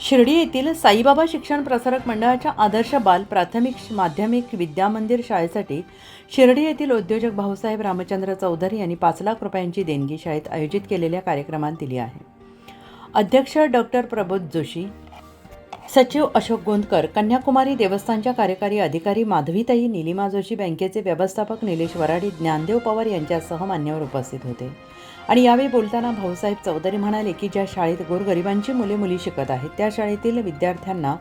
शिर्डी येथील साईबाबा शिक्षण प्रसारक मंडळाच्या आदर्श बाल प्राथमिक माध्यमिक विद्यामंदिर शाळेसाठी शिर्डी येथील उद्योजक भाऊसाहेब रामचंद्र चौधरी यांनी पाच लाख रुपयांची देणगी शाळेत आयोजित केलेल्या कार्यक्रमात दिली आहे. अध्यक्ष डॉक्टर प्रबोध जोशी सचिव अशोक गोंदकर कन्याकुमारी देवस्थानच्या कार्यकारी अधिकारी माधवीताई निलिमा जोशी बँकेचे व्यवस्थापक निलेश वराडी ज्ञानदेव पवार यांच्यासह मान्यवर उपस्थित होते. आणि यावेळी बोलताना भाऊसाहेब चौधरी म्हणाले की ज्या शाळेत गोरगरिबांची मुले मुली शिकत आहेत त्या शाळेतील विद्यार्थ्यांना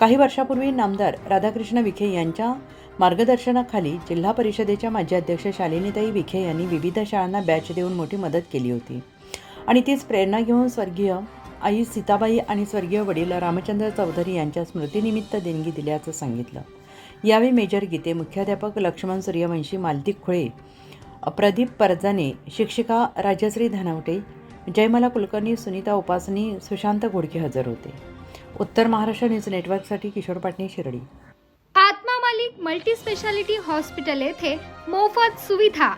काही वर्षापूर्वी नामदार राधाकृष्ण विखे यांच्या मार्गदर्शनाखाली जिल्हा परिषदेच्या माजी अध्यक्ष शालिनीताई विखे यांनी विविध शाळांना बॅच देऊन मोठी मदत केली होती. आणि तीच प्रेरणा घेऊन स्वर्गीय आई सीताबाई आणि स्वर्गीय वडील रामचंद्र चौधरी यांच्या स्मृतीनिमित्त देणगी दिल्याचं सांगितलं. यावेळी मेजर गीते मुख्याध्यापक लक्ष्मण सूर्यवंशी मालती खुळे प्रदीप परजाने शिक्षिका राजश्री धनावटे जयमला कुलकर्णी सुनीता उपासनी सुशांत घोडके हजर होते. उत्तर महाराष्ट्र न्यूज नेटवर्कसाठी Kishor Patane Shirdi. Atma Malik multi specialty hospital येथे मोफत सुविधा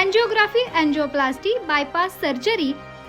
अँजिओग्राफी अँजिओप्लास्टी बायपास सर्जरी